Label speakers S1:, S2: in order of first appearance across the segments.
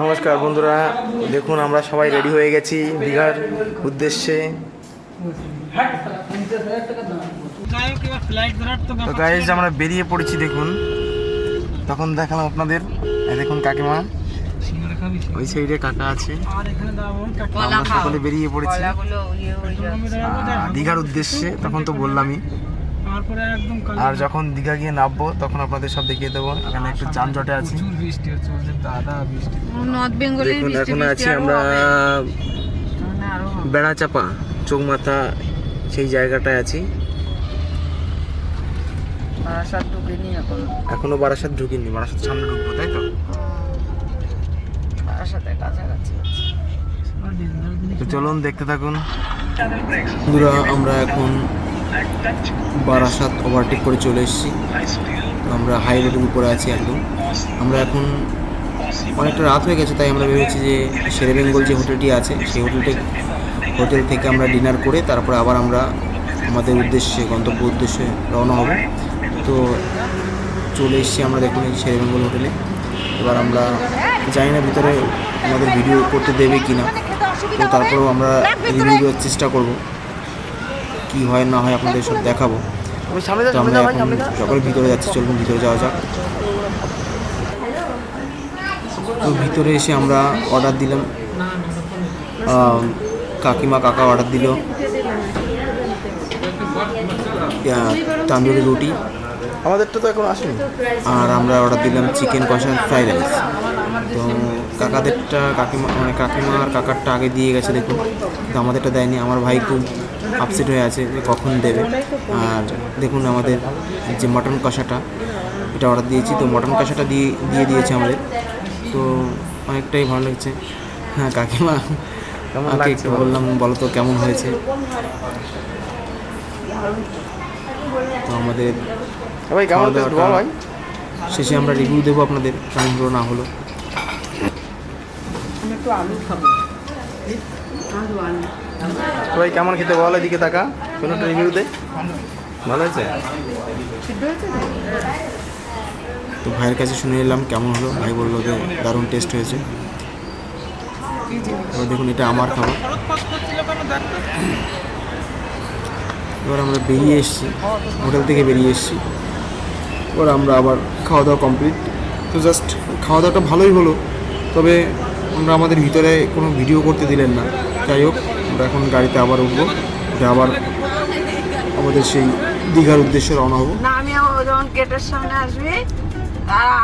S1: নমস্কার বন্ধুরা, দেখুন আমরা সবাই রেডি হয়ে গেছি দীঘার উদ্দেশ্যে। আমরা বেরিয়ে পড়েছি, দেখুন। তখন দেখালাম আপনাদের। দেখুন কাকিমা, ওই সাইডে কাকা আছে। আমরা সকলে বেরিয়ে পড়েছি। দীঘার উদ্দেশ্যে, তখন তো বললামই। আর যখন দীঘা গিয়ে নামবো তখন আপনাদের সব দেখিয়ে দেবো। এখানে একটু যানজটে আছি।
S2: প্রচুর বৃষ্টি হচ্ছে দাদা বৃষ্টি
S3: নর্থ বেঙ্গলের বৃষ্টি
S1: এখন আছি আমরা। বেড়াচাপা চৌমাথা সেই জায়গাটায় আছি।
S3: বারাসাত ঢুকিনি এখন।
S1: এখনও বারাসাত ঢুকিনি বারাসাত সামনে ঢুকবো তাই তো?
S3: বারাসাতের কাছাকাছি
S1: তো চলুন দেখতে থাকুন। বন্ধুরা আমরা এখন বারাসাত ওভারটেক করে চলে এসেছি। আমরা হাই রোডের উপরে আছি একদম। আমরা এখন অনেকটা রাত হয়ে গেছে, তাই আমরা ভেবেছি যে শেরে বেঙ্গল যে হোটেলটি আছে, সেই হোটেলটি হোটেল থেকে আমরা ডিনার করে তারপর আবার আমরা আমাদের উদ্দেশ্যে, গন্তব্য উদ্দেশ্যে রওনা হব। তো চলে এসেছি আমরা দেখুন এই শেরে বেঙ্গল হোটেলে এবার আমরা জানি না ভিতরে আমাদের ভিডিও করতে দেবে কি না তো তারপরেও আমরা রিভিউ দেওয়ার চেষ্টা করব। কি হয় না হয় আপনাদের সব দেখাবো। তো আমরা এখন সকলে ভিতরে যাচ্ছি চলুন ভিতরে যাওয়া যাক। তো ভিতরে এসে আমরা অর্ডার দিলাম। কাকিমা কাকা অর্ডার দিল। তান্দুরি রুটি। আমাদেরটা তো এখন আসেনি। আর আমরা অর্ডার দিলাম চিকেন কষা ফ্রাইড রাইস তো কাকাদেরটা কাকিমা মানে কাকিমা আর কাকারটা আগে দিয়ে গেছে দেখুন। তো আমাদেরটা দেয়নি। আমার ভাই খুব আপসেট হয়ে আছে যে কখন দেবে। আর দেখুন আমাদের যে মটন কষাটা এটা অর্ডার দিয়েছি। তো মটন কষাটা দিয়ে দিয়ে দিয়েছে আমাদের। তো অনেকটাই ভালো লাগছে। হ্যাঁ কাকিমা আমাকে একটু বললাম বলো তো কেমন হয়েছে? তো আমাদের খাওয়া দাওয়াটা শেষে আমরা রিভিউ দেবো আপনাদের কেমন হলো না হলো।
S3: আমি একটু আলু খাব। আলু আলু।
S4: ভাই কেমন খেতে বল এদিকে তাকা? কোনো একটা রিভিউ দে। ভালো হয়েছে?
S3: তো?
S1: ভাইয়ের কাছে শুনে এলাম কেমন হলো? ভাই বলল যে দারুণ টেস্ট হয়েছে। এবার দেখুন এটা আমার খাবার। এবার আমরা বেরিয়ে এসেছি, হোটেল থেকে বেরিয়ে এসেছি। এবার আমরা আবার খাওয়া দাওয়া কমপ্লিট তো জাস্ট খাওয়া দাওয়াটা ভালোই হলো, তবে আমরা আমাদের ভিতরে কোনো ভিডিও করতে দিলেন না। যাই হোক, আমরা এখন গাড়িতে আবার উঠবো, উঠে আবার আমাদের সেই দীঘার উদ্দেশ্যে রওনা হব।
S3: না, আমি যখন গেটের সামনে আসবে,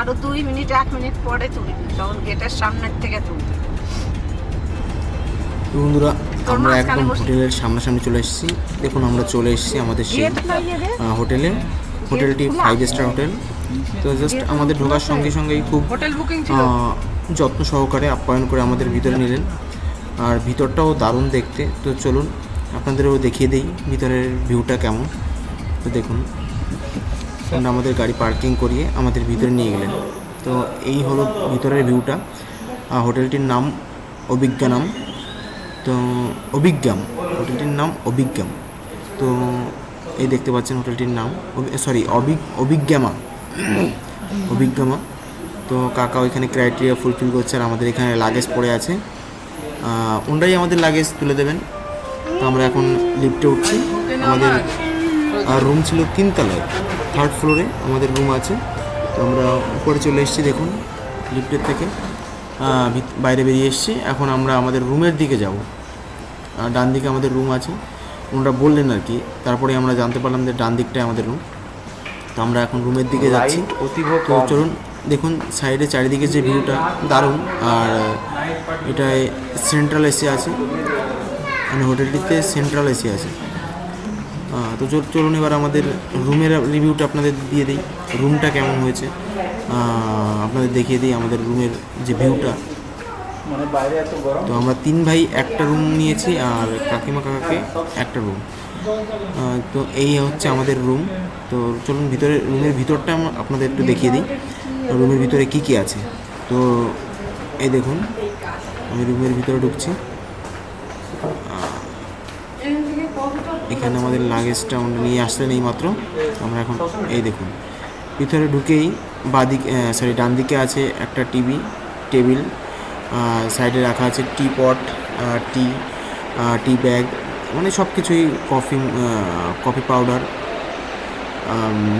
S3: আরও দুই মিনিট, এক মিনিট পরে তুলবি তখন গেটের সামনের থেকে তুলবি।
S1: বন্ধুরা আমরা একদম হোটেলের সামনাসামনি চলে এসেছি। দেখুন আমরা চলে এসেছি আমাদের সেই
S3: দে
S1: আহ, হোটেলে। হোটেলটি ফাইভ স্টার হোটেল। তো জাস্ট আমাদের ঢোকার সঙ্গে সঙ্গেই খুব যত্ন সহকারে আপ্যায়ন করে আমাদের ভিতরে নিলেন। আর ভিতরটাও দারুণ দেখতে। তো চলুন আপনাদেরও দেখিয়ে দিই ভিতরের ভিউটা কেমন। তো দেখুন আমাদের গাড়ি পার্কিং করিয়ে আমাদের ভিতরে নিয়ে গেলেন। তো এই হলো ভিতরের ভিউটা হোটেলটির নাম অভিজ্ঞানাম তো অভিজ্ঞাম, হোটেলটির নাম অভিজ্ঞাম। তো এই দেখতে পাচ্ছেন হোটেলটির নাম। সরি অভিক অভিজ্ঞামা। অভিজ্ঞামা। তো কাকা ওইখানে ক্রাইটেরিয়া ফুলফিল করছে আর আমাদের এখানে লাগেজ পড়ে আছে। ওনারাই আমাদের লাগেজ তুলে দেবেন। তো আমরা এখন লিফটে উঠছি। আমাদের রুম ছিল তিনতলায়। থার্ড ফ্লোরে আমাদের রুম আছে। তো আমরা উপরে চলে এসেছি দেখুন লিফটের থেকে। বাইরে বেরিয়ে এসেছি। এখন আমরা আমাদের রুমের দিকে যাব। ডান দিকে আমাদের রুম আছে। ওনারা বললেন আর কি তারপরে আমরা জানতে পারলাম যে ডান দিকটায় আমাদের রুম। তো আমরা এখন রুমের দিকে যাচ্ছি। তো চলুন দেখুন সাইডে চারিদিকে যে ভিউটা দারুণ। আর এটায় সেন্ট্রাল এসি আছে। মানে হোটেলটিতে সেন্ট্রাল এসি আছে। তো চল- চলুন এবার আমাদের রুমের রিভিউটা আপনাদের দিয়ে দিই। রুমটা কেমন হয়েছে? আপনাদের দেখিয়ে দিই আমাদের রুমের যে ভিউটা।
S4: মানে
S1: তো আমরা তিন ভাই একটা রুম নিয়েছি আর কাকিমা কাকাকে একটা রুম। তো এই হচ্ছে আমাদের রুম। তো চলুন ভিতরে রুমের ভিতরটা আমরা আপনাদের একটু দেখিয়ে দিই। রুমের ভিতরে কি কি আছে? তো এই দেখুন আমি রুমের ভিতরে ঢুকছি। এখানে আমাদের লাগেজটা আমরা নিয়ে আসলেন এই মাত্র আমরা এখন এই দেখুন ভিতরে ঢুকেই বাদিক সরি ডান দিকে আছে একটা টিভি, টেবিল সাইডে রাখা আছে টি পট টি টি ব্যাগ মানে সব কিছুই কফি কফি পাউডার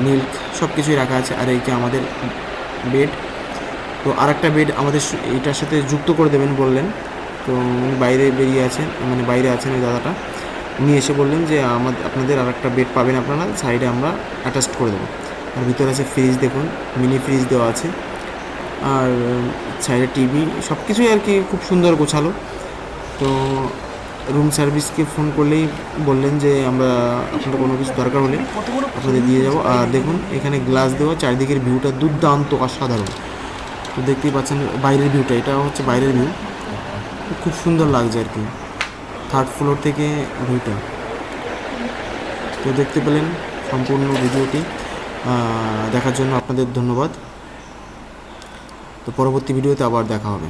S1: মিল্ক সব কিছুই রাখা আছে। আর এই আমাদের বেড, তো আর একটা বেড আমাদের এটার সাথে যুক্ত করে দেবেন বললেন। তো উনি বাইরে বেরিয়ে আছেন মানে বাইরে আছেন ওই দাদাটা। উনি এসে বললেন যে আমাদের আপনাদের আর একটা বেড পাবেন আপনারা, সাইডে আমরা অ্যাটাচ করে দেবো। আর ভিতরে আছে ফ্রিজ দেখুন মিনি ফ্রিজ দেওয়া আছে। আর সাইডে টিভি সব কিছুই আর কি খুব সুন্দর গোছালো। তো রুম সার্ভিসকে ফোন করলেই বললেন যে, আমরা আপনাদের কোনো কিছু দরকার হলে আপনাদের দিয়ে যাব। আর দেখুন, এখানে গ্লাস দেওয়া, চারিদিকের ভিউটা দুর্দান্ত অসাধারণ। তো দেখতেই পাচ্ছেন বাইরের ভিউটা এটা হচ্ছে বাইরের ভিউ খুব সুন্দর লাগছে আর কি থার্ড ফ্লোর থেকে ভিউটা তো দেখতে পেলেন সম্পূর্ণ ভিডিওটি দেখার জন্য আপনাদের ধন্যবাদ। তো পরবর্তী ভিডিওতে আবার দেখা হবে।